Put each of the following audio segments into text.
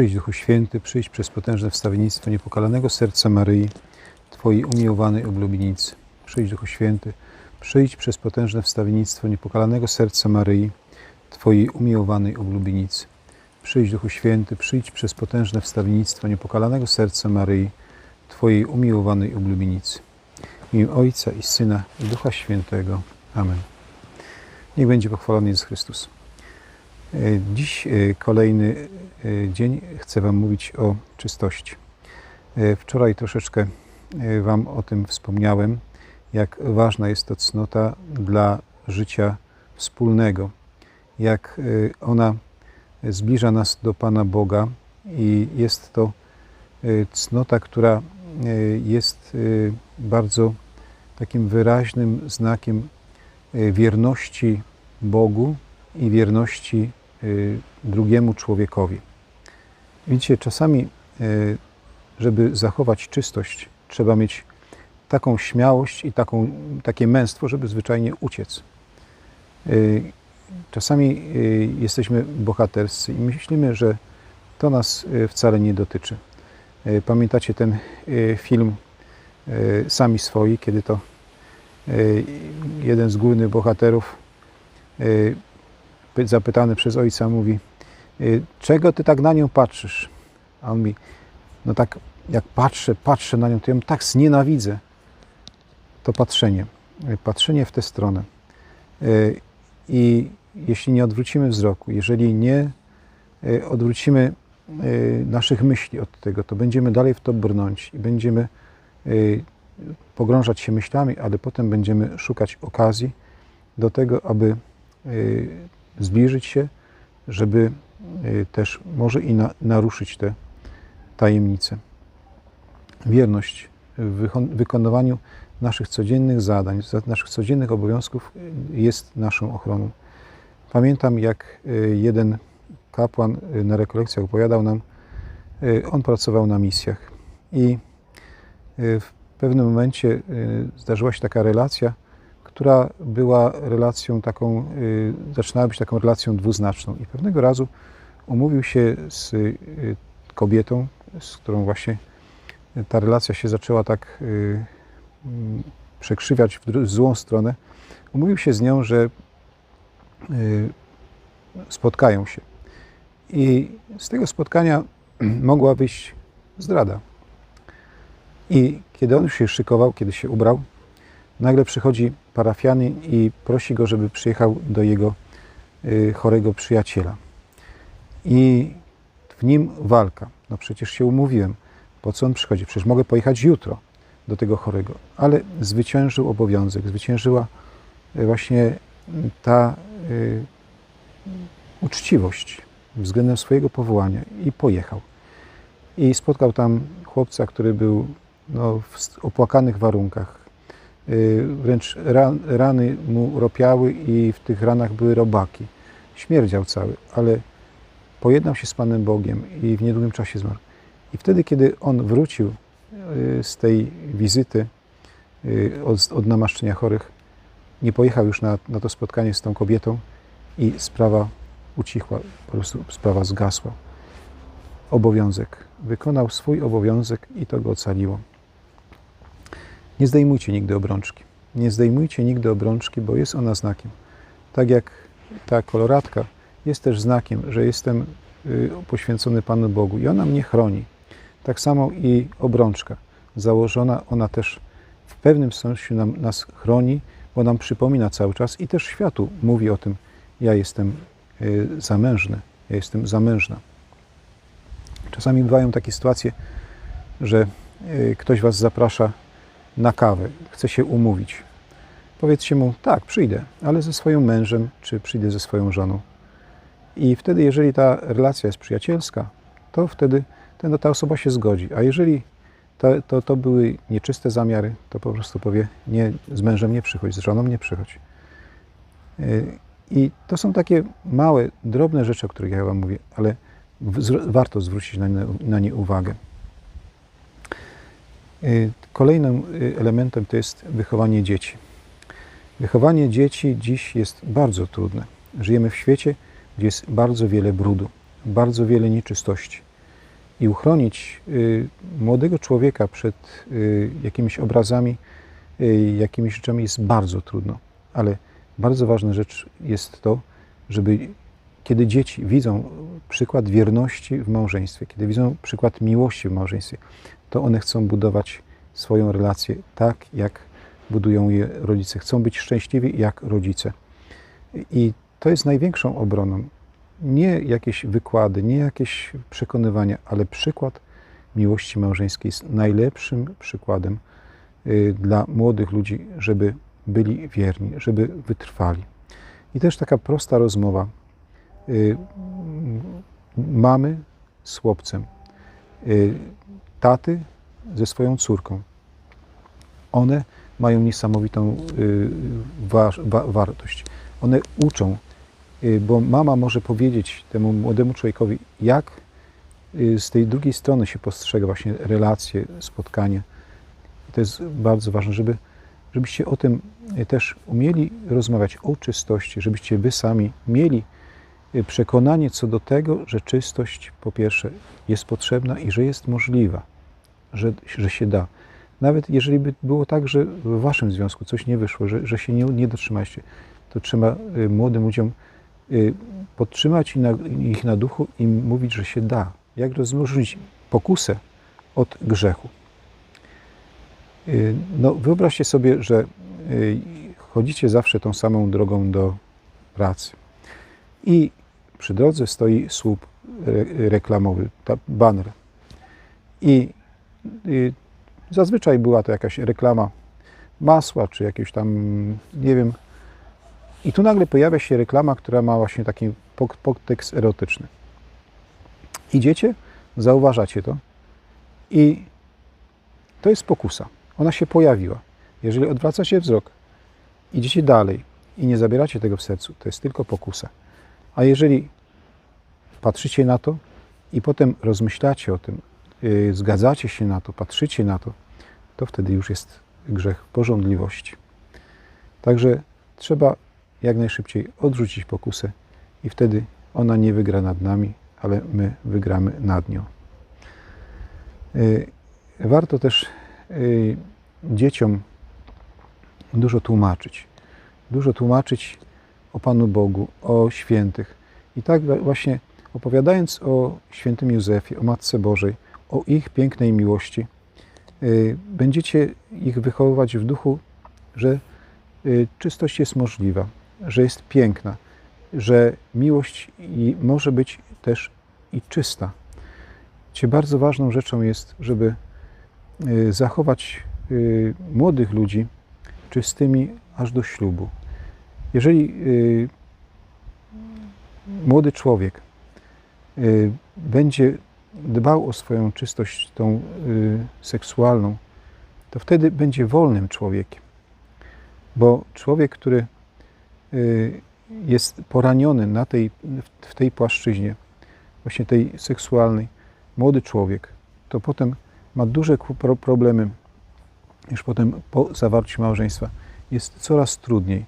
Przyjdź, Duchu Święty, przyjdź przez potężne wstawiennictwo niepokalanego serca Maryi, Twojej umiłowanej oblubienicy. Przyjdź, Duchu Święty, przyjdź przez potężne wstawiennictwo niepokalanego serca Maryi, Twojej umiłowanej oblubienicy. Przyjdź, Duchu Święty, przyjdź przez potężne wstawiennictwo niepokalanego serca Maryi, Twojej umiłowanej oblubienicy. W imię Ojca i Syna i Ducha Świętego. Amen. Niech będzie pochwalony Jezus Chrystus. E, Dziś e, kolejny e, dzień chcę Wam mówić o czystości. Wczoraj troszeczkę Wam o tym wspomniałem, jak ważna jest to cnota dla życia wspólnego, jak ona zbliża nas do Pana Boga i jest to cnota, która jest bardzo takim wyraźnym znakiem wierności Bogu i wierności drugiemu człowiekowi. Widzicie, czasami, e, żeby zachować czystość, trzeba mieć taką śmiałość i taką, takie męstwo, żeby zwyczajnie uciec. E, Czasami y, jesteśmy bohaterscy i myślimy, że to nas y, wcale nie dotyczy. Y, Pamiętacie ten y, film y, Sami swoi, kiedy to y, jeden z głównych bohaterów y, zapytany przez ojca mówi y, czego ty tak na nią patrzysz? A on mówi, no tak jak patrzę, patrzę na nią, to ją tak znienawidzę. To patrzenie, y, patrzenie w tę stronę. Y, I jeśli nie odwrócimy wzroku, jeżeli nie odwrócimy naszych myśli od tego, to będziemy dalej w to brnąć i będziemy pogrążać się myślami, ale potem będziemy szukać okazji do tego, aby zbliżyć się, żeby y, też może i na, naruszyć te tajemnice. Wierność w wykonywaniu naszych codziennych zadań, za- naszych codziennych obowiązków y, jest naszą ochroną. Pamiętam, jak y, jeden kapłan na rekolekcjach opowiadał nam, on pracował na misjach i w pewnym momencie zdarzyła się taka relacja, która była relacją taką, y, zaczynała być taką relacją dwuznaczną. I pewnego razu umówił się z y, kobietą, z którą właśnie ta relacja się zaczęła tak y, mm, przekrzywiać w złą stronę. Umówił się z nią, że spotkają się. I z tego spotkania mogła wyjść zdrada. I kiedy on już się szykował, kiedy się ubrał, nagle przychodzi parafianin i prosi go, żeby przyjechał do jego y, chorego przyjaciela. I w nim walka. No przecież się umówiłem. Po co on przychodzi? Przecież mogę pojechać jutro do tego chorego. Ale zwyciężył obowiązek, zwyciężyła y, właśnie ta y, uczciwość względem swojego powołania i pojechał. I spotkał tam chłopca, który był no, w opłakanych warunkach. Y, Wręcz ran, rany mu ropiały i w tych ranach były robaki. Śmierdział cały, ale pojednał się z Panem Bogiem i w niedługim czasie zmarł. I wtedy, kiedy on wrócił y, z tej wizyty y, od, od namaszczenia chorych, nie pojechał już na, na to spotkanie z tą kobietą i sprawa ucichła, po prostu sprawa zgasła. Obowiązek. Wykonał swój obowiązek i to go ocaliło. Nie zdejmujcie nigdy obrączki. Nie zdejmujcie nigdy obrączki, bo jest ona znakiem. Tak jak ta koloratka jest też znakiem, że jestem y, poświęcony Panu Bogu i ona mnie chroni. Tak samo i obrączka założona, ona też w pewnym sensie nam, nas chroni, bo nam przypomina cały czas i też światu mówi o tym, ja jestem y, zamężny, ja jestem zamężna. Czasami bywają takie sytuacje, że y, ktoś Was zaprasza na kawę, chce się umówić. Powiedzcie mu, tak, przyjdę, ale ze swoim mężem, czy przyjdę ze swoją żoną. I wtedy, jeżeli ta relacja jest przyjacielska, to wtedy ten, ta osoba się zgodzi. A jeżeli to, to, to były nieczyste zamiary, to po prostu powie, nie, z mężem nie przychodź, z żoną nie przychodź. Y, I to są takie małe, drobne rzeczy, o których ja Wam mówię, ale warto zwrócić na nie, na nie uwagę. Y, Kolejnym y, elementem to jest wychowanie dzieci. Wychowanie dzieci dziś jest bardzo trudne. Żyjemy w świecie, gdzie jest bardzo wiele brudu, bardzo wiele nieczystości. i uchronić y, młodego człowieka przed jakimiś obrazami, jakimiś rzeczami jest bardzo trudno. Ale bardzo ważna rzecz jest to, żeby kiedy dzieci widzą przykład wierności w małżeństwie, kiedy widzą przykład miłości w małżeństwie, to one chcą budować swoją relację tak, jak budują je rodzice. Chcą być szczęśliwi jak rodzice. I to jest największą obroną. Nie jakieś wykłady, nie jakieś przekonywania, ale przykład miłości małżeńskiej jest najlepszym przykładem y, dla młodych ludzi, żeby byli wierni, żeby wytrwali. I też taka prosta rozmowa y, mamy z chłopcem, y, taty ze swoją córką. One mają niesamowitą wa wa wartość. One uczą, bo mama może powiedzieć temu młodemu człowiekowi, jak z tej drugiej strony się postrzega właśnie relacje, spotkanie. I to jest bardzo ważne, żeby, żebyście o tym też umieli rozmawiać, o czystości, żebyście wy sami mieli przekonanie co do tego, że czystość po pierwsze jest potrzebna i że jest możliwa, że, że się da. Nawet jeżeli by było tak, że w waszym związku coś nie wyszło, że, że się nie, nie dotrzymaliście, to trzeba młodym ludziom podtrzymać ich na duchu i mówić, że się da. Jak rozróżnić pokusę od grzechu? No, wyobraźcie sobie, że chodzicie zawsze tą samą drogą do pracy i przy drodze stoi słup reklamowy, banner. I zazwyczaj była to jakaś reklama masła, czy jakieś tam, nie wiem. I tu nagle pojawia się reklama, która ma właśnie taki podtekst erotyczny. Idziecie, zauważacie to i to jest pokusa. Ona się pojawiła. Jeżeli odwracacie wzrok, idziecie dalej i nie zabieracie tego w sercu, to jest tylko pokusa. A jeżeli patrzycie na to i potem rozmyślacie o tym, yy, zgadzacie się na to, patrzycie na to, to wtedy już jest grzech porządliwości. Także trzeba jak najszybciej odrzucić pokusę i wtedy ona nie wygra nad nami, ale my wygramy nad nią. Warto też dzieciom dużo tłumaczyć. Dużo tłumaczyć o Panu Bogu, o świętych. I tak właśnie opowiadając o świętym Józefie, o Matce Bożej, o ich pięknej miłości, będziecie ich wychowywać w duchu, że czystość jest możliwa, że jest piękna, że miłość może być też i czysta. Cie bardzo ważną rzeczą jest, żeby zachować młodych ludzi czystymi aż do ślubu. Jeżeli młody człowiek będzie dbał o swoją czystość tą seksualną, to wtedy będzie wolnym człowiekiem. Bo człowiek, który jest poraniony na tej, w tej płaszczyźnie, właśnie tej seksualnej, młody człowiek, to potem ma duże problemy, już potem po zawarciu małżeństwa. Jest coraz trudniej.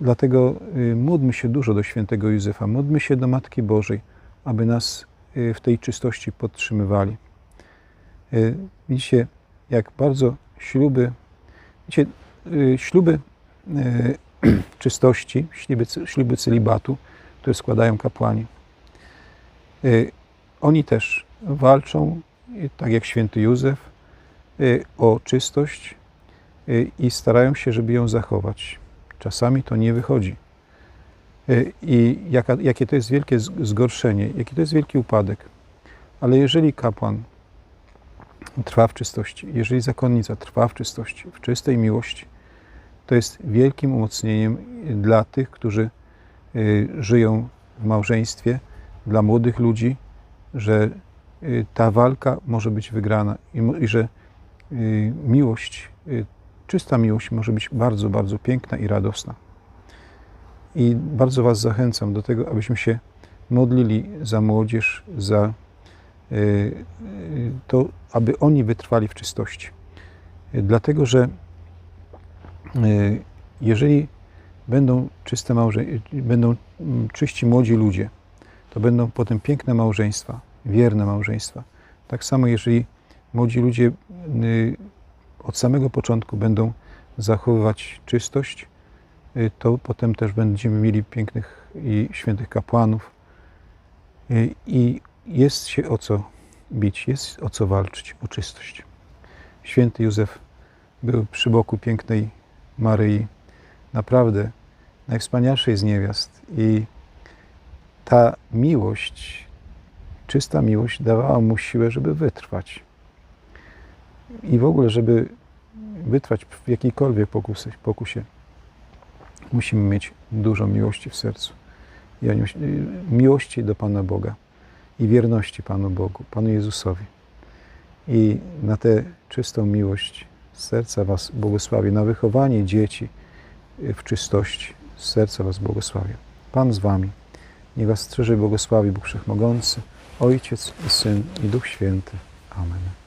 Dlatego módlmy się dużo do świętego Józefa, módlmy się do Matki Bożej, aby nas w tej czystości podtrzymywali. Widzicie, jak bardzo śluby, widzicie, śluby czystości, śluby, śluby celibatu, które składają kapłani. Oni też walczą, tak jak święty Józef, o czystość i starają się, żeby ją zachować. Czasami to nie wychodzi. I jaka, jakie to jest wielkie zgorszenie, jaki to jest wielki upadek. Ale jeżeli kapłan trwa w czystości, jeżeli zakonnica trwa w czystości, w czystej miłości, to jest wielkim umocnieniem dla tych, którzy żyją w małżeństwie, dla młodych ludzi, że ta walka może być wygrana i, że miłość, czysta miłość może być bardzo, bardzo piękna i radosna. I bardzo Was zachęcam do tego, abyśmy się modlili za młodzież, za to, aby oni wytrwali w czystości. Dlatego, że jeżeli będą czyste małże, będą czyści młodzi ludzie, to będą potem piękne małżeństwa, wierne małżeństwa. Tak samo, jeżeli młodzi ludzie y, od samego początku będą zachowywać czystość, y, to potem też będziemy mieli pięknych i świętych kapłanów. Y, I jest się o co bić, jest o co walczyć, o czystość. Święty Józef był przy boku pięknej Maryi, naprawdę najwspanialszej z niewiast. I ta miłość, czysta miłość, dawała mu siłę, żeby wytrwać. I w ogóle, żeby wytrwać w jakiejkolwiek pokusy, pokusie, musimy mieć dużo miłości w sercu. I miłości do Pana Boga i wierności Panu Bogu, Panu Jezusowi. I na tę czystą miłość z serca Was błogosławię, na wychowanie dzieci w czystości z serca Was błogosławię. Pan z Wami. Niech Was strzeże i błogosławi Bóg Wszechmogący, Ojciec i Syn i Duch Święty. Amen.